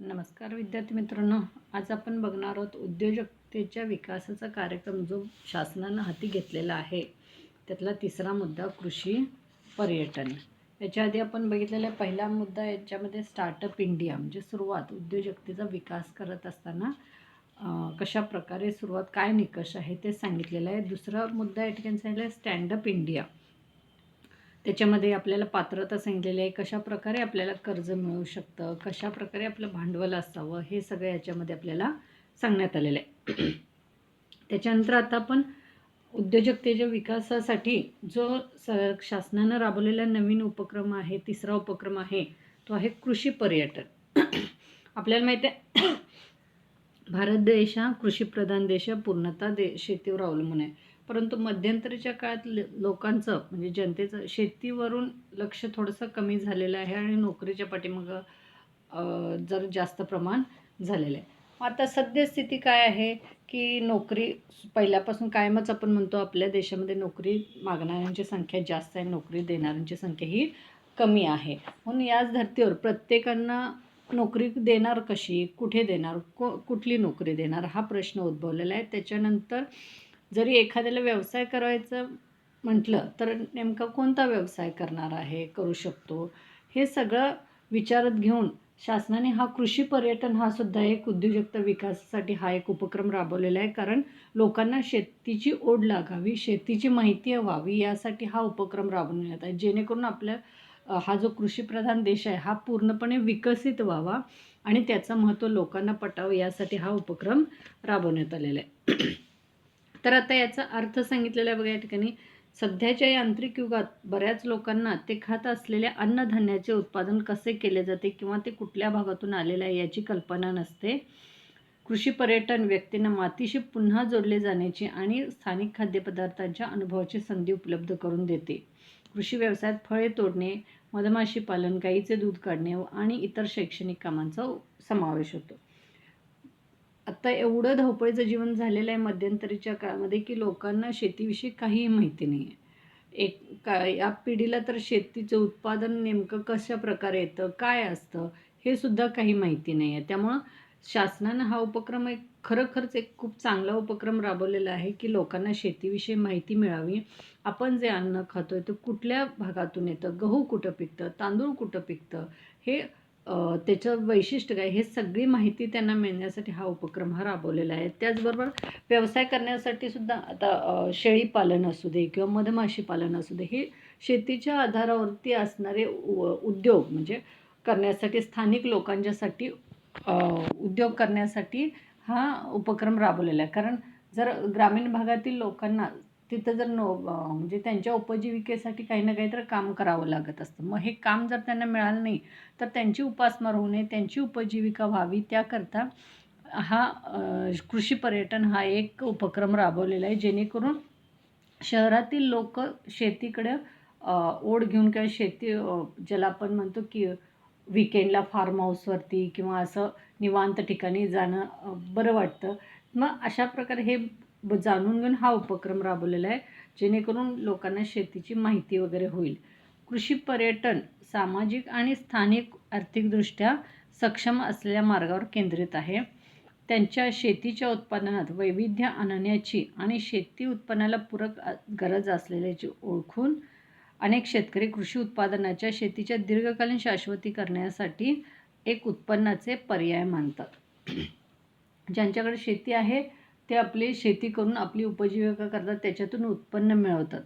नमस्कार विद्यार्थी मित्रांनो आज आपण बघणार आहोत उद्योजकतेच्या विकासाचा कार्यक्रम जो शासनानं हाती घेतलेला आहे. त्यातला तिसरा मुद्दा कृषी पर्यटन. याच्या आधी आपण बघितलेला पहिला मुद्दा याच्यामध्ये स्टार्टअप इंडिया म्हणजे सुरुवात उद्योजकतेचा विकास करत असताना कशा प्रकारे सुरुवात काय निकष आहे ते सांगितलेलं आहे. दुसरा मुद्दा या ठिकाणी सांगितलं आहे स्टँडअप इंडिया त्याच्यामध्ये आपल्याला पात्रता सांगितलेली आहे कशा प्रकारे आपल्याला कर्ज मिळू शकतं कशा प्रकारे आपलं भांडवल असावं हे सगळं याच्यामध्ये आपल्याला सांगण्यात आलेलं आहे. त्याच्यानंतर आता आपण उद्योजकतेच्या विकासासाठी जो स शासनानं राबवलेला नवीन उपक्रम आहे तिसरा उपक्रम आहे तो आहे कृषी पर्यटन. आपल्याला माहिती आहे भारत देश हा कृषीप्रधान देश पूर्णतः दे शेतीवर अवलंबून आहे. परंतु मध्यंतरीच्या काळात ल- लोकांचं म्हणजे जनतेचं शेतीवरून लक्ष थोडंसं कमी झालेलं आहे आणि नोकरीच्या पाठीमागं जर जास्त प्रमाण झालेलं आहे. आता सद्यस्थिती काय आहे की नोकरी पहिल्यापासून कायमच आपण म्हणतो आपल्या देशामध्ये नोकरी मागणाऱ्यांची संख्या जास्त आहे नोकरी देणाऱ्यांची संख्या ही कमी आहे. म्हणून याच धर्तीवर प्रत्येकांना नोकरी देणार कशी कुठे देणार को कुठली नोकरी देणार हा प्रश्न उद्भवलेला आहे. त्याच्यानंतर जरी एखाद्याला व्यवसाय करायचं म्हटलं तर नेमका कोणता व्यवसाय करणार आहे करू शकतो? हे सगळं विचारात घेऊन शासनाने हा कृषी पर्यटन हा सुद्धा एक उद्योजकता विकासासाठी हा एक उपक्रम राबवलेला आहे. कारण लोकांना शेतीची ओढ लागावी शेतीची माहिती व्हावी यासाठी हा उपक्रम राबवण्यात आहे. जेणेकरून आपल्या हा जो कृषीप्रधान देश आहे हा पूर्णपणे विकसित व्हावा आणि त्याचं महत्त्व लोकांना पटावं यासाठी हा उपक्रम राबवण्यात आलेला आहे. तर आता याचा अर्थ सांगितलेला आहे बघा या ठिकाणी सध्याच्या यांत्रिक युगात बऱ्याच लोकांना ते खात असलेल्या अन्नधान्याचे उत्पादन कसे केले जाते किंवा ते कुठल्या भागातून आलेलं आहे याची कल्पना नसते. कृषी पर्यटन व्यक्तींना मातीशी पुन्हा जोडले जाण्याची आणि स्थानिक खाद्यपदार्थांच्या अनुभवाची संधी उपलब्ध करून देते. कृषी व्यवसायात फळे तोडणे मधमाशी पालन गाईचे दूध काढणे आणि इतर शैक्षणिक कामांचा समावेश होतो. आत्ता एवढं धावपळीचं जीवन झालेलं आहे मध्यंतरीच्या काळामध्ये की लोकांना शेतीविषयी काहीही माहिती नाही आहे एक का या पिढीला तर शेतीचं उत्पादन नेमकं कशा प्रकारे येतं काय असतं हे सुद्धा काही माहिती नाही आहे त्यामुळं शासनानं हा उपक्रम एक खरोखरच एक खूप चांगला उपक्रम राबवलेला आहे की लोकांना शेतीविषयी माहिती मिळावी. आपण जे अन्न खातो आहे ते कुठल्या भागातून येतं? गहू कुठं पिकतं? तांदूळ कुठं पिकतं? हे त्याचं वैशिष्ट्य काय? हे सगळी माहिती त्यांना मिळण्यासाठी हा उपक्रम हा राबवलेला आहे. त्याचबरोबर व्यवसाय करण्यासाठी सुद्धा आता शेळीपालन शेळी पालन असू दे किंवा मधमाशी पालन असू दे हे शेतीच्या आधारावरती असणारे उद्योग म्हणजे करण्यासाठी स्थानिक लोकांच्यासाठी उद्योग करण्यासाठी हा उपक्रम राबवलेला आहे. कारण जर ग्रामीण भागातील लोकांना तिथं जर नो म्हणजे त्यांच्या उपजीविकेसाठी काही ना काहीतरी काम करावं लागत असतं. मग हे काम जर त्यांना मिळालं नाही तर त्यांची उपासमार होऊ नये त्यांची उपजीविका व्हावी. त्याकरता हा कृषी पर्यटन हा एक उपक्रम राबवलेला आहे जेणेकरून शहरातील लोक शेतीकडे ओढ घेऊन किंवा शेती ज्याला आपण म्हणतो की विकेंडला फार्म हाऊसवरती किंवा असं निवांत ठिकाणी जाणं बरं वाटतं. मग अशा प्रकारे हे ब- जाणून घेऊन हा उपक्रम राबवलेला आहे जेणेकरून लोकांना शेतीची माहिती वगैरे होईल. कृषी पर्यटन सामाजिक आणि स्थानिक आर्थिकदृष्ट्या सक्षम असलेल्या मार्गावर केंद्रित आहे. त्यांच्या शेतीच्या उत्पादनात वैविध्य आणण्याची आणि शेती उत्पन्नाला पूरक गरज असलेल्याची ओळखून अनेक शेतकरी कृषी उत्पादनाच्या शेतीच्या दीर्घकालीन शाश्वती करण्यासाठी एक उत्पन्नाचे पर्याय मानतात. ज्यांच्याकडे शेती आहे ते आपली शेती करून आपली उपजीविका करतात त्याच्यातून उत्पन्न मिळवतात.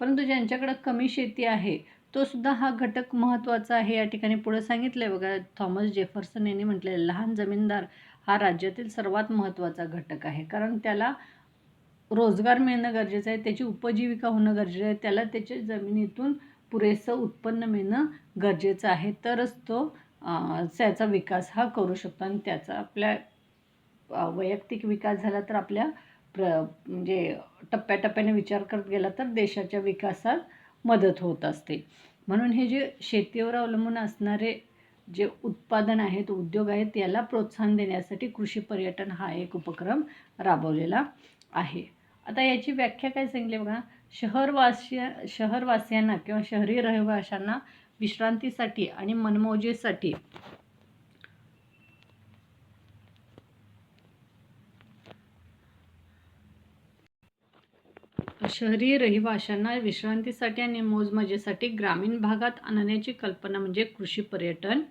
परंतु ज्यांच्याकडं कमी शेती आहे तो सुद्धा हा घटक महत्त्वाचा आहे. या ठिकाणी पुढं सांगितलं आहे बघा थॉमस जेफरसन यांनी म्हटलेलं लहान जमीनदार हा राज्यातील सर्वात महत्त्वाचा घटक आहे. कारण त्याला रोजगार मिळणं गरजेचं आहे त्याची उपजीविका होणं गरजेचं आहे त्याला त्याच्या जमिनीतून पुरेसं उत्पन्न मिळणं गरजेचं आहे. तरच तो त्याचा विकास हा करू शकतो आणि त्याचा आपल्या वैयक्तिक विकास झाला तर आपल्या प्र म्हणजे टप्प्याटप्प्याने विचार करत गेला तर देशाच्या विकासात मदत होत असते. म्हणून हे जे शेतीवर अवलंबून असणारे जे उत्पादन आहेत उद्योग आहेत याला प्रोत्साहन देण्यासाठी कृषी पर्यटन हा एक उपक्रम राबवलेला आहे. आता याची व्याख्या काय सांगली बघा. शहरवासिया शहरवासियांना किंवा शहरी रहिवाशांना विश्रांतीसाठी आणि मनमोजेसाठी शहरी रहिवाशांना विश्रांतीसाठी आणि मौजमजेसाठी ग्रामीण भागात आणण्याची कल्पना म्हणजे कृषी पर्यटन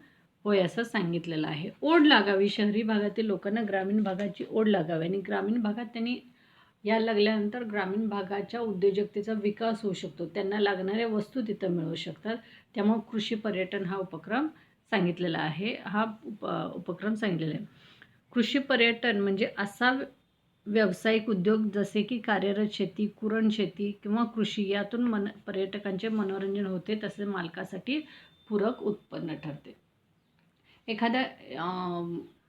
होय असं सांगितलेलं आहे. ओढ लागावी. शहरी भागातील लोकांना ग्रामीण भागाची ओढ लागावी आणि ग्रामीण भागात त्यांनी या लागल्यानंतर ग्रामीण भागाच्या उद्योजकतेचा विकास होऊ शकतो. त्यांना लागणाऱ्या वस्तू तिथं मिळू शकतात. त्यामुळे कृषी पर्यटन हा उपक्रम सांगितलेला आहे. हा उप उपक्रम सांगितलेला आहे. कृषी पर्यटन म्हणजे असा व्यावसायिक उद्योग जसे की कार्यरत शेती कुरण शेती किंवा कृषी यातून मन पर्यटकांचे मनोरंजन होते तसे मालकासाठी पूरक उत्पन्न ठरते. एखाद्या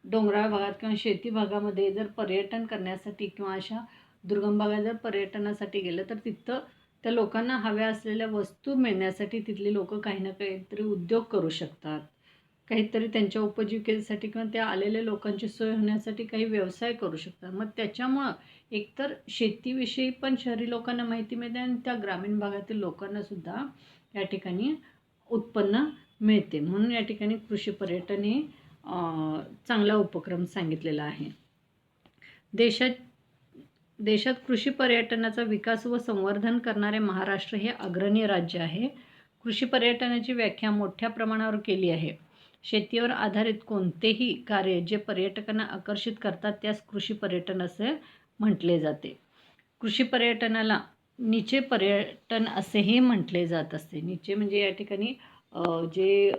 डोंगराळ भागात किंवा शेती भागामध्ये जर पर्यटन करण्यासाठी किंवा अशा दुर्गम भागात जर पर्यटनासाठी गेलं तर तिथं त्या लोकांना हव्या असलेल्या वस्तू मिळण्यासाठी तिथली लोक काही ना काहीतरी उद्योग करू शकतात. काहीतरी त्यांच्या उपजीविकेसाठी किंवा त्या आलेल्या लोकांची सोय होण्यासाठी काही व्यवसाय करू शकतात. मग त्याच्यामुळं एकतर शेतीविषयी पण शहरी लोकांना माहिती मिळते आणि त्या ग्रामीण भागातील लोकांनासुद्धा या ठिकाणी उत्पन्न मिळते. म्हणून या ठिकाणी कृषी पर्यटन हे चांगला उपक्रम सांगितलेला आहे. देशात देशात कृषी पर्यटनाचा विकास व संवर्धन करणारे महाराष्ट्र हे अग्रणी राज्य आहे. कृषी पर्यटनाची व्याख्या मोठ्या प्रमाणावर केली आहे. शेतीवर आधारित कोणतेही कार्य जे पर्यटकांना आकर्षित करतात त्यास कृषी पर्यटन असे म्हटले जाते. कृषी पर्यटनाला निचे पर्यटन असेही म्हटले जात असते. निचे म्हणजे या ठिकाणी जे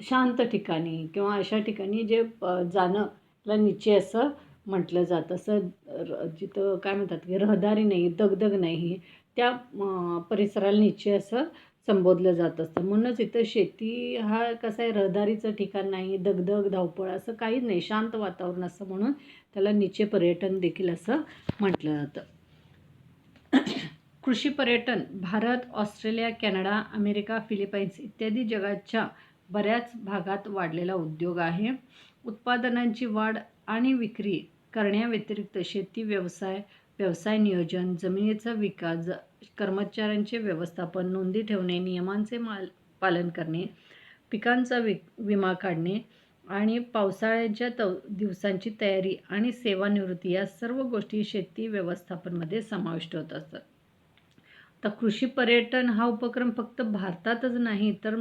शांत ठिकाणी किंवा अशा ठिकाणी जे अ, जाणं ला निचे असं म्हटलं जातं. असं जिथं काय म्हणतात की रहदारी नाही दगदग नाही त्या परिसराला निचे असं संबोधलं जात असतं. म्हणूनच इथं शेती हा कसं आहे रहदारीचं ठिकाण नाही दगदग धावपळ असं काहीच नाही शांत वातावरण असं म्हणून त्याला निचे पर्यटन देखील असं म्हटलं जातं. कृषी पर्यटन Bharat Australia Canada America Philippines इत्यादी जगाच्या बऱ्याच भागात वाढलेला उद्योग आहे. उत्पादनांची वाढ आणि विक्री करण्याव्यतिरिक्त शेती व्यवसाय व्यवसाय नियोजन जमिनीचा विकास कर्मचाऱ्यांचे व्यवस्थापन नोंदी ठेवणे नियमांचे माल पालन करणे पिकांचा वि विमा काढणे आणि पावसाळ्याच्या तव दिवसांची तयारी आणि सेवानिवृत्ती या सर्व गोष्टी शेती व्यवस्थापनमध्ये समाविष्ट होत असतात. तर कृषी पर्यटन हा उपक्रम फक्त भारतातच नाही तर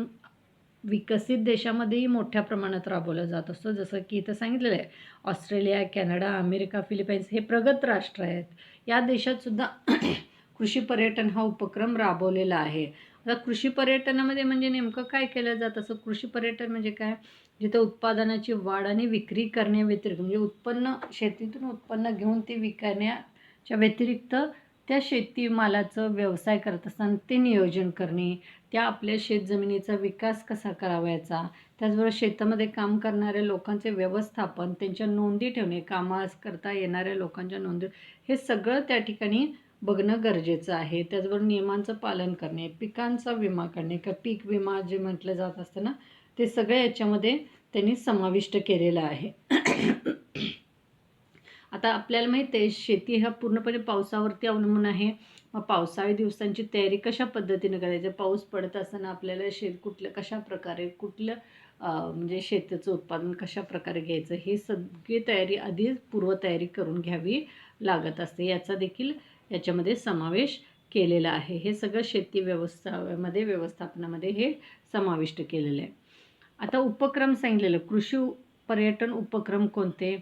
विकसित देशामध्येही मोठ्या प्रमाणात राबवला जात असतो. जसं की इथं सांगितलेलं आहे ऑस्ट्रेलिया कॅनडा अमेरिका फिलिपाईन्स हे प्रगत राष्ट्र आहेत. या देशातसुद्धा कृषी पर्यटन हा उपक्रम राबवलेला आहे. आता कृषी पर्यटनामध्ये म्हणजे नेमकं काय केलं जातं? असं कृषी पर्यटन म्हणजे काय? जिथं उत्पादनाची वाढ आणि विक्री करण्याव्यतिरिक्त म्हणजे उत्पन्न शेतीतून उत्पन्न घेऊन ते विकण्याच्या व्यतिरिक्त त्या शेतीमालाचं व्यवसाय करत असताना ते नियोजन करणे त्या आपल्या शेतजमिनीचा विकास कसा करावयाचा त्याचबरोबर शेतामध्ये काम करणाऱ्या लोकांचे व्यवस्थापन त्यांच्या नोंदी ठेवणे कामास करता येणाऱ्या लोकांच्या नोंदी हे सगळं त्या ठिकाणी बघणं गरजेचं आहे. त्याचबरोबर नियमांचं पालन करणे पिकांचा विमा करणे का पीक विमा जे म्हटलं जात असतं ना ते सगळं याच्यामध्ये त्यांनी समाविष्ट केलेलं आहे. आता आपल्याला माहिती आहे शेती हा पूर्णपणे पावसावरती अवलंबून आहे. मग पावसाळी दिवसांची तयारी कशा पद्धतीनं करायची? पाऊस पडत असताना आपल्याला शेत कुठलं कशा प्रकारे कुठलं म्हणजे शेताचं उत्पादन कशा प्रकारे घ्यायचं? हे सगळी तयारी आधीच पूर्वतयारी करून घ्यावी लागत असते. याचा देखील याच्यामध्ये समावेश केलेला आहे. हे सगळं शेती व्यवस्थामध्ये व्यवस्थापनामध्ये हे समाविष्ट केलेलं आहे. आता उपक्रम सांगितलेलं कृषी पर्यटन उपक्रम कोणते?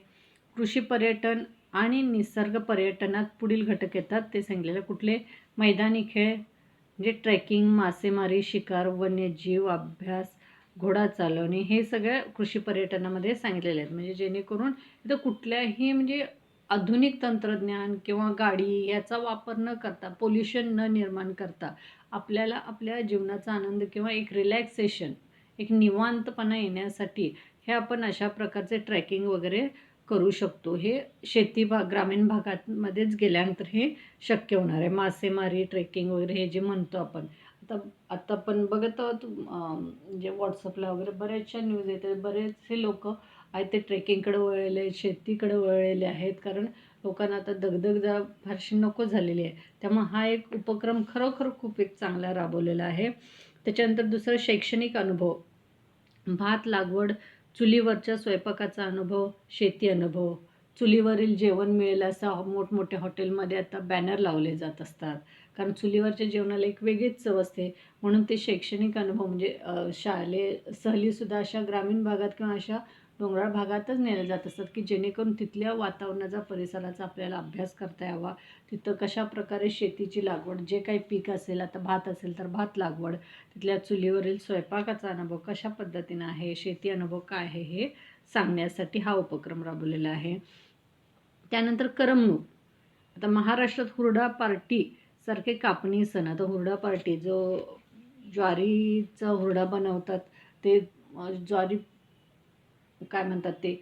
कृषी पर्यटन आणि निसर्ग पर्यटनात पुढील घटक येतात. ते सांगितलेलं कुठले? मैदानी खेळ म्हणजे ट्रेकिंग मासेमारी शिकार वन्यजीव अभ्यास घोडा चालवणे हे सगळं कृषी पर्यटनामध्ये सांगितलेले आहेत. म्हणजे जेणेकरून इथं कुठल्याही म्हणजे आधुनिक तंत्रज्ञान किंवा गाडी याचा वापर न करता पोल्युशन न निर्माण करता आपल्याला आपल्या जीवनाचा आनंद किंवा एक रिलॅक्सेशन एक निवांतपणा येण्यासाठी हे आपण अशा प्रकारचे ट्रॅकिंग वगैरे करू शकतो. हे शेती भाग ग्रामीण भागातमध्येच गेल्यानंतर हे शक्य होणार आहे. मासेमारी ट्रेकिंग वगैरे हे जे म्हणतो आपण. आता आता पण बघत आहोत जे म्हणजे व्हॉट्सअपला वगैरे बऱ्याचशा न्यूज येतात. बरेचसे लोक आहेत ते ट्रेकिंगकडे वळलेले आहेत शेतीकडे वळलेले आहेत. कारण लोकांना आता दगदग जरा फारशी नको झालेली आहे. त्यामुळे हा एक उपक्रम खरोखर खूप एक चांगला राबवलेला आहे. त्याच्यानंतर दुसरं शैक्षणिक अनुभव. भात लागवड चुलीवरच्या स्वयंपाकाचा अनुभव शेती अनुभव. चुलीवरील जेवण मिळेल असं मोठमोठ्या हॉटेलमध्ये आता बॅनर लावले जात असतात. कारण चुलीवरच्या जेवणाला एक वेगळीच चव असते. म्हणून ते शैक्षणिक अनुभव म्हणजे शालेय सहलीसुद्धा अशा ग्रामीण भागात किंवा अशा डोंगराळ भागातच नेले जात असतात की जेणेकरून तिथल्या वातावरणाचा परिसराचा आपल्याला अभ्यास करता यावा. तिथं कशा प्रकारे शेतीची लागवड जे काही पीक असेल आता भात असेल तर भात लागवड तिथल्या चुलीवरील स्वयंपाकाचा अनुभव कशा पद्धतीनं आहे शेती अनुभव काय आहे हे सांगण्यासाठी हा उपक्रम राबवलेला आहे. त्यानंतर करमणूक. आता महाराष्ट्रात हुरडा पार्टी सारखे कापणी सण. आता हुरडा पार्टी जो ज्वारीचा हुरडा बनवतात ते ज्वारी काय म्हणतात ते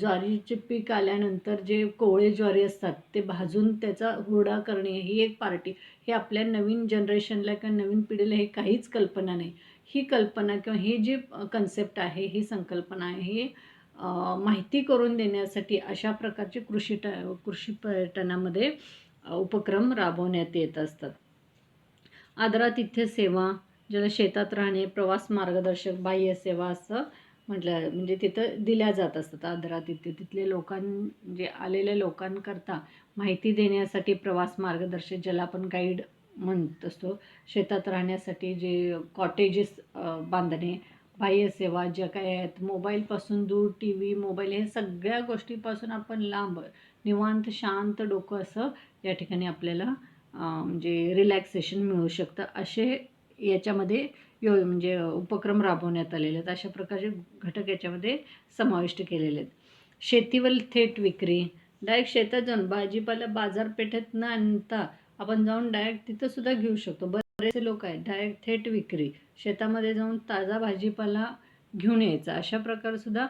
ज्वारीचे पीक आल्यानंतर जे कोवळे ज्वारी असतात ते भाजून त्याचा हुरडा करणे ही एक पार्टी. हे आपल्या नवीन जनरेशनला किंवा नवीन पिढीला हे काहीच कल्पना नाही. ही कल्पना किंवा हे जे कन्सेप्ट आहे ही संकल्पना आहे हे माहिती करून देण्यासाठी अशा प्रकारचे कृषी ट कृषी पर्यटनामध्ये उपक्रम राबवण्यात येत असतात. आदरातिथ्य सेवा ज्याला शेतात राहणे प्रवास मार्गदर्शक बाह्य सेवा असं म्हटलं म्हणजे तिथं दिल्या जात असतात आदरा तिथे तिथले लोकां जे आलेल्या लोकांकरता माहिती देण्यासाठी प्रवास मार्गदर्शक ज्याला आपण गाईड म्हणत असतो शेतात राहण्यासाठी जे कॉटेजेस बांधणे बाह्य सेवा ज्या काय आहेत मोबाईलपासून दूर टी व्ही मोबाईल हे सगळ्या गोष्टीपासून आपण लांब निवांत शांत डोकं असं या ठिकाणी आपल्याला म्हणजे रिलॅक्सेशन मिळू शकतं. असे याच्यामध्ये यो म्हणजे उपक्रम राबवण्यात आलेले आहेत. अशा प्रकारचे घटक याच्यामध्ये समाविष्ट केलेले आहेत. शेतीवर थेट विक्री डायरेक्ट शेतात जाऊन भाजीपाला बाजारपेठेत न आणता आपण जाऊन डायरेक्ट तिथं सुद्धा घेऊ शकतो. बरेचसे लोक आहेत डायरेक्ट थेट विक्री शेतामध्ये जाऊन ताजा भाजीपाला घेऊन यायचा. अशा प्रकारसुद्धा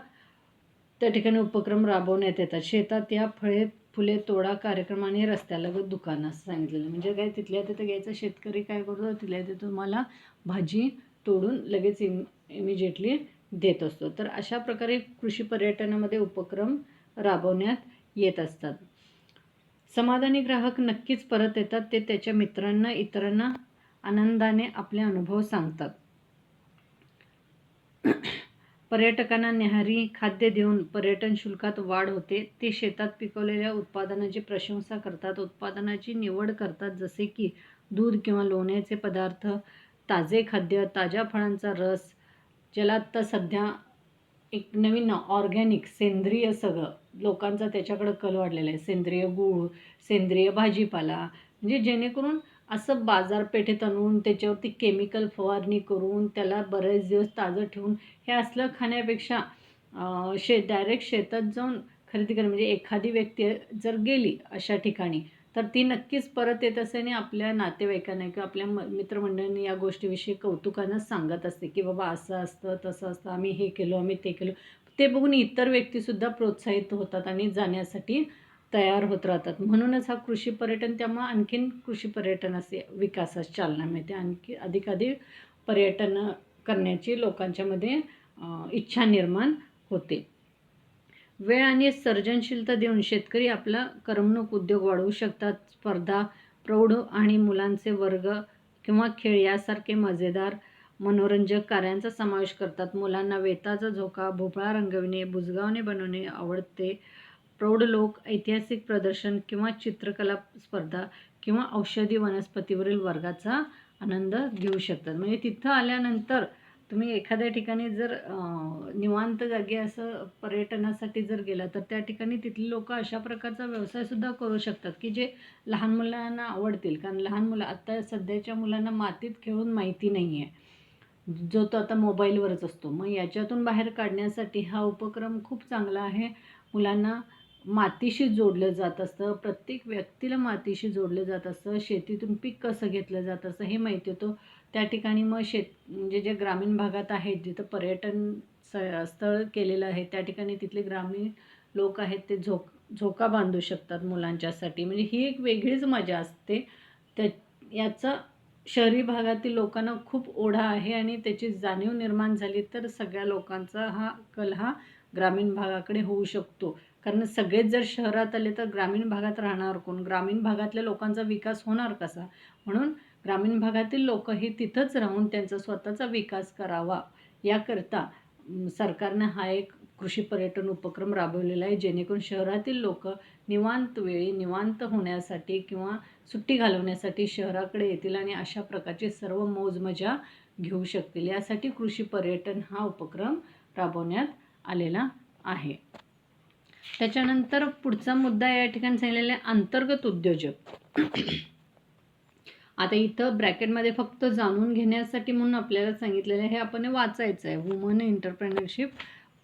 त्या ठिकाणी उपक्रम राबवण्यात येतात. शेतात या फळे फुले तोडा कार्यक्रम आणि रस्त्यालगत दुकान असं सांगितलेलं. म्हणजे काय तिथल्या तिथं घ्यायचं शेतकरी काय करतो तिथल्या तिथं तुम्हाला भाजी तोडून लगेच इम इमिजिएटली देत असतो. तर अशा प्रकारे कृषी पर्यटनामध्ये उपक्रम राबवण्यात येत असतात. समाधानी ग्राहक नक्कीच परत येतात. ते त्याच्या मित्रांना इतरांना आनंदाने आपले अनुभव सांगतात. पर्यटकांना न्याहारी खाद्य देऊन पर्यटन शुल्कात वाढ होते. ते शेतात पिकवलेल्या उत्पादनाची प्रशंसा करतात. उत्पादनाची निवड करतात जसे की दूध किंवा लोण्याचे पदार्थ ताजे खाद्य ताज्या फळांचा रस. ज्याला आत्ता सध्या एक नवीन ऑर्गॅनिक सेंद्रिय सगळं. लोकांचा त्याच्याकडं कल वाढलेला आहे. सेंद्रिय गूळ सेंद्रिय भाजीपाला. म्हणजे जेणेकरून असं बाजारपेठेत आणून त्याच्यावरती केमिकल फवारणी करून त्याला बरेच दिवस ताजं ठेवून हे असलं खाण्यापेक्षा शे डायरेक्ट शेतात जाऊन खरेदी करणं म्हणजे एखादी व्यक्ती जर गेली अशा ठिकाणी तर ती नक्कीच परत येत असते आणि आपल्या नातेवाईकांना किंवा आपल्या म मित्रमंडळींनी या गोष्टीविषयी कौतुकानं सांगत असते की बाबा असं असतं तसं असतं आम्ही हे केलो आम्ही ते केलो. ते बघून इतर व्यक्तीसुद्धा प्रोत्साहित होतात आणि जाण्यासाठी तयार होत राहतात. म्हणूनच हा कृषी पर्यटन त्यामुळं आणखीन कृषी पर्यटनाचे विकासास चालना मिळते. आणखी अधिकाधिक पर्यटन करण्याची लोकांच्यामध्ये इच्छा निर्माण होते. वेळ आणि सर्जनशीलता देऊन शेतकरी आपला करमणूक उद्योग वाढवू शकतात. स्पर्धा प्रौढ आणि मुलांचे वर्ग किंवा खेळ यासारखे मजेदार मनोरंजक कार्यांचा समावेश करतात. मुलांना वेताचा झोका भोपळा रंगविणे बुजगावणे बनवणे आवडते. प्रौढ लोक ऐतिहासिक प्रदर्शन किंवा चित्रकला स्पर्धा किंवा औषधी वनस्पतीवरील वर्गाचा आनंद घेऊ शकतात. म्हणजे तिथं आल्यानंतर तुम्ही एखाद्या ठिकाणी जर निवांत जागी असं पर्यटनासाठी जर गेला तर त्या ठिकाणी तिथली लोक अशा प्रकारचा व्यवसायसुद्धा करू शकतात की जे लहान मुलांना आवडतील. कारण लहान मुलं आत्ता सध्याच्या मुलांना मातीत खेळून माहिती नाही आहे जो तो आता मोबाईलवरच असतो. मग याच्यातून बाहेर काढण्यासाठी हा उपक्रम खूप चांगला आहे. मुलांना मातीशी जोडलं जात असतं. प्रत्येक व्यक्तीला मातीशी जोडलं जात असतं. शेतीतून पीक कसं घेतलं जात असतं हे माहिती होतं. त्या ठिकाणी मग शेत म्हणजे जे ग्रामीण भागात आहेत जिथं पर्यटन स स्थळ केलेलं आहे त्या ठिकाणी तिथले ग्रामीण लोक आहेत ते झोक झोका बांधू शकतात मुलांच्यासाठी. म्हणजे ही एक वेगळीच मजा असते. त्या याचा शहरी भागातील लोकांना खूप ओढा आहे आणि त्याची जाणीव निर्माण झाली तर सगळ्या लोकांचा हा कल हा ग्रामीण भागाकडे होऊ शकतो. कारण सगळेच जर शहरात आले तर ग्रामीण भागात राहणार कोण? ग्रामीण भागातल्या लोकांचा विकास होणार कसा? म्हणून ग्रामीण भागातील लोक हे तिथंच राहून त्यांचा स्वतःचा विकास करावा. याकरता सरकारनं हा एक कृषी पर्यटन उपक्रम राबवलेला आहे जेणेकरून शहरातील लोक निवांत वेळी निवांत होण्यासाठी किंवा सुट्टी घालवण्यासाठी शहराकडे येतील आणि अशा प्रकारचे सर्व मौजमजा घेऊ शकतील. यासाठी कृषी पर्यटन हा उपक्रम राबवण्यात आलेला आहे. त्याच्यानंतर पुढचा मुद्दा या ठिकाणी सांगितलेला आहे अंतर्गत उद्योजक. आता इथं ब्रॅकेटमध्ये फक्त जाणून घेण्यासाठी म्हणून आपल्याला सांगितलेलं आहे हे आपण वाचायचं आहे. वुमन एंटरप्रेनरशिप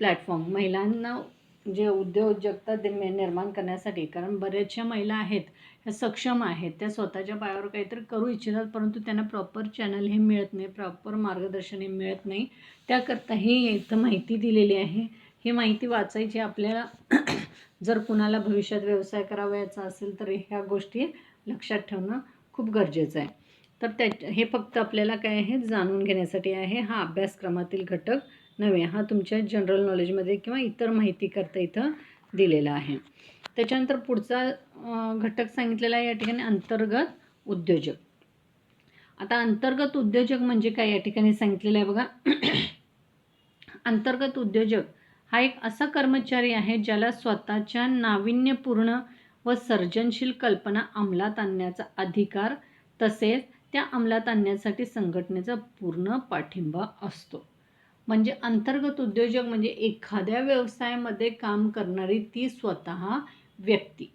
प्लॅटफॉर्म महिलांना जे उद्योजकता निर्माण करण्यासाठी कारण बऱ्याचशा महिला आहेत ह्या सक्षम आहेत त्या स्वतःच्या पायावर काहीतरी करू इच्छितात परंतु त्यांना प्रॉपर चॅनल हे मिळत नाही प्रॉपर मार्गदर्शन हे मिळत नाही. त्याकरता ही इथं माहिती दिलेली आहे. ही माहिती वाचायची आपल्याला. जर कुणाला भविष्यात व्यवसाय करावयाचा असेल तर ह्या गोष्टी लक्षात ठेवणं खूप गरजेचं आहे. तर त्या हे फक्त आपल्याला काय आहे? जाणून घेण्यासाठी आहे. हा अभ्यासक्रमातील घटक नव्हे हा तुमच्या जनरल नॉलेजमध्ये किंवा इतर माहितीकरता इथं दिलेला आहे. त्याच्यानंतर पुढचा घटक सांगितलेला आहे या ठिकाणी अंतर्गत उद्योजक. आता अंतर्गत उद्योजक म्हणजे काय या ठिकाणी सांगितलेलं आहे बघा. अंतर्गत उद्योजक हा एक असा कर्मचारी आहे ज्याला स्वतःच्या नाविन्यपूर्ण व सर्जनशील कल्पना अंमलात आणण्याचा अधिकार तसेच त्या अंमलात आणण्यासाठी संघटनेचा पूर्ण पाठिंबा असतो. म्हणजे अंतर्गत उद्योजक म्हणजे एखाद्या व्यवसायामध्ये काम करणारी ती स्वतः व्यक्ती.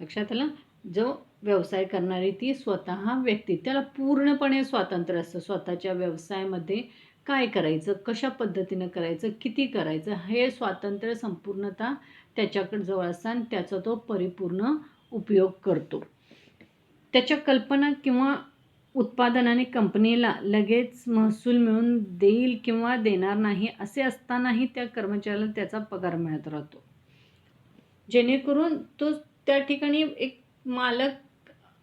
लक्षात आलं? जो व्यवसाय करणारी ती स्वतः व्यक्ती. त्याला पूर्णपणे स्वातंत्र्य असतं. स्वतःच्या व्यवसायामध्ये काय करायचं कशा पद्धतीनं करायचं किती करायचं हे स्वातंत्र्य संपूर्णता त्याच्याकडे जवळ असतं आणि त्याचा तो परिपूर्ण उपयोग करतो. त्याच्या कल्पना किंवा उत्पादनाने कंपनीला लगेच महसूल मिळून देईल किंवा देणार नाही असे असतानाही त्या कर्मचाऱ्याला त्याचा पगार मिळत राहतो. जेणेकरून तो त्या ठिकाणी एक मालक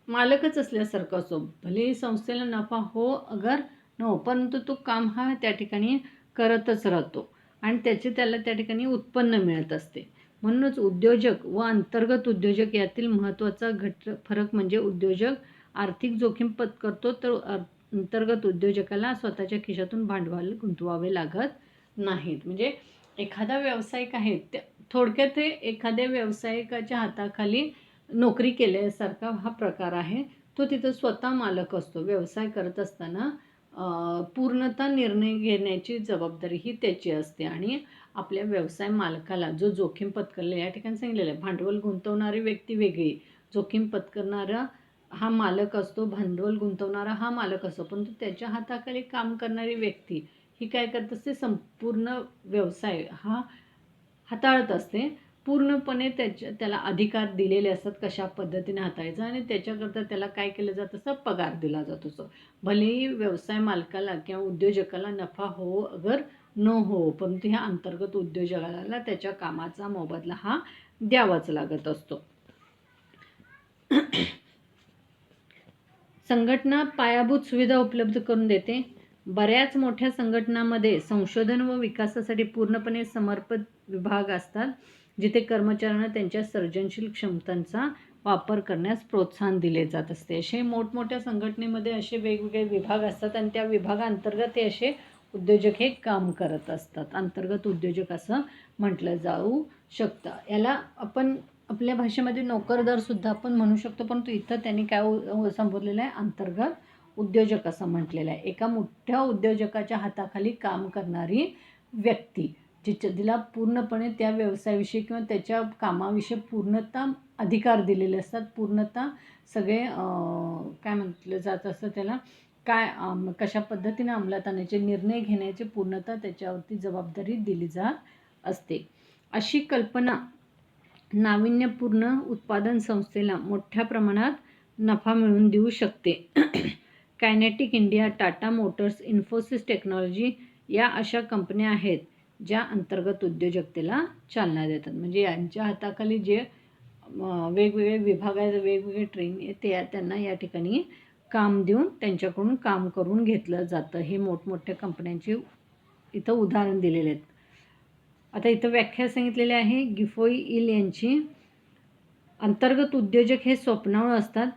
मालकच असल्यासारखा असो भले संस्थेला नफा हो अगर न हो परंतु तो काम हा त्या ठिकाणी करतच राहतो. आणि त्याचे त्याला त्या ठिकाणी उत्पन्न मिळत असते. म्हणूनच उद्योजक व अंतर्गत उद्योजक यातील महत्त्वाचा घट फरक म्हणजे उद्योजक आर्थिक जोखीम पत्करतो तर अंतर्गत उद्योजकाला स्वतःच्या खिशातून भांडवल गुंतवावे लागत नाहीत. म्हणजे एखादा व्यावसायिक आहे त्या थोडक्यात हे एखाद्या व्यावसायिकाच्या हाताखाली नोकरी केल्यासारखा हा प्रकार आहे. तो तिथं स्वतः मालक असतो व्यवसाय करत असताना पूर्णतः निर्णय घेण्याची जबाबदारी ही त्याची असते आणि आपल्या व्यवसाय मालकाला जो जोखीम पत्करले या ठिकाणी सांगितलेलं आहे भांडवल गुंतवणारी व्यक्ती वेगळी. जोखीम पत्करणारा हा मालक असतो भांडवल गुंतवणारा हा मालक असतो परंतु त्याच्या हाताखाली काम करणारी व्यक्ती ही काय करत असते संपूर्ण व्यवसाय हा हाताळत असते. पूर्णपणे त्याच्या त्याला अधिकार दिलेले असतात कशा पद्धतीने हाताळायचं आणि त्याच्याकरता त्याला काय केलं जात असतं? पगार दिला जात असतो. भलेही व्यवसाय मालकाला किंवा उद्योजकाला नफा हो अगर न हो परंतु ह्या अंतर्गत उद्योजकाला त्याच्या कामाचा मोबदला हा द्यावाच लागत असतो. संघटना पायाभूत सुविधा उपलब्ध करून देते. बऱ्याच मोठ्या संघटनामध्ये संशोधन व विकासासाठी पूर्णपणे समर्पित विभाग असतात. जिथे कर्मचाऱ्यांना त्यांच्या सर्जनशील क्षमतांचा वापर करण्यास प्रोत्साहन दिले जात असते. असे मोठमोठ्या संघटनेमध्ये असे वेगवेगळे विभाग असतात आणि त्या विभागाअंतर्गत हे असे उद्योजक हे काम करत असतात. अंतर्गत उद्योजक असं म्हटलं जाऊ शकतं. याला आपण आपल्या भाषेमध्ये नोकरदारसुद्धा आपण म्हणू शकतो परंतु इथं त्यांनी काय संबोधलेलं आहे? अंतर्गत उद्योजक असं म्हटलेलं आहे. एका मोठ्या उद्योजकाच्या हाताखाली काम करणारी व्यक्ती. जिच्या तिला पूर्णपणे त्या व्यवसायाविषयी किंवा त्याच्या कामाविषयी पूर्णतः अधिकार दिलेले असतात. पूर्णतः सगळे काय म्हटलं जात असतं त्याला? काय कशा पद्धतीने अंमलात आणायचे निर्णय घेण्याची पूर्णता त्याच्यावरती जबाबदारी दिली जात असते. अशी कल्पना नाविन्यपूर्ण उत्पादन संस्थेला मोठ्या प्रमाणात नफा मिळवून देऊ शकते. Kinetic India Tata Motors Infosys technology या अशा कंपन्या आहेत. ज्या अंतर्गत उद्योजकतेला चालना देतात. म्हणजे यांच्या हाताखाली जे वेगवेगळे विभाग आहेत वेगवेगळे ट्रेन ते त्यांना या ठिकाणी काम देऊन त्यांच्याकडून काम करून घेतलं जातं. हे मोठमोठ्या कंपन्यांची इथं उदाहरण दिलेले आहेत. आता इथं व्याख्या सांगितलेली आहे गिफोई इल यांची. अंतर्गत उद्योजक हे स्वप्नाळू असतात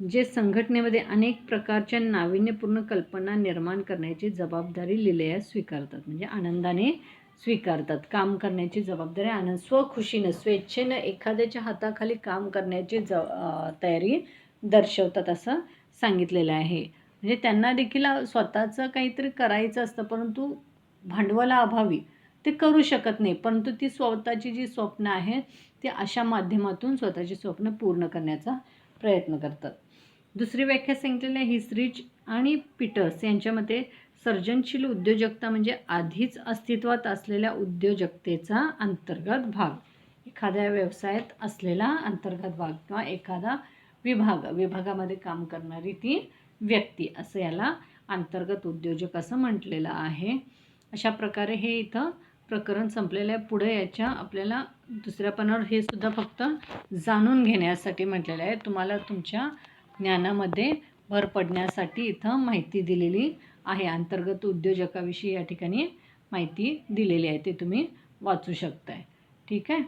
जे संघटनेमध्ये अनेक प्रकारच्या नाविन्यपूर्ण कल्पना निर्माण करण्याची जबाबदारी लिहिलेल्या स्वीकारतात. म्हणजे आनंदाने स्वीकारतात. काम करण्याची जबाबदारी आनंद स्वखुशीनं स्वेच्छेनं एखाद्याच्या हाताखाली काम करण्याची ज तयारी दर्शवतात असं सांगितलेलं आहे. म्हणजे त्यांना देखील स्वतःचं काहीतरी करायचं असतं परंतु भांडवलाअभावी ते करू शकत नाही. परंतु ती स्वतःची जी स्वप्न आहे ती अशा माध्यमातून स्वतःची स्वप्न पूर्ण करण्याचा प्रयत्न करतात. दुसरी व्याख्या सांगितलेली आहे हिसरिच आणि पीटर्स यांच्या मते सर्जनशील उद्योजकता म्हणजे आधीच अस्तित्वात असलेल्या उद्योजकतेचा अंतर्गत भाग. एखाद्या व्यवसायात असलेला अंतर्गत भाग किंवा एखादा विभाग विभागामध्ये काम करणारी ती व्यक्ती असं याला अंतर्गत उद्योजक असं म्हटलेलं आहे. अशा प्रकारे हे इथं प्रकरण संपलेलं आहे. पुढे याच्या आपल्याला दुसऱ्या पानावर हे सुद्धा फक्त जाणून घेण्यासाठी म्हटलेलं आहे. तुम्हाला तुमच्या ज्ञानामध्ये भर पडण्यासाठी इथं माहिती दिलेली आहे. अंतर्गत उद्योजकाविषयी या ठिकाणी माहिती दिलेली आहे. ते तुम्ही वाचू शकताय. ठीक आहे?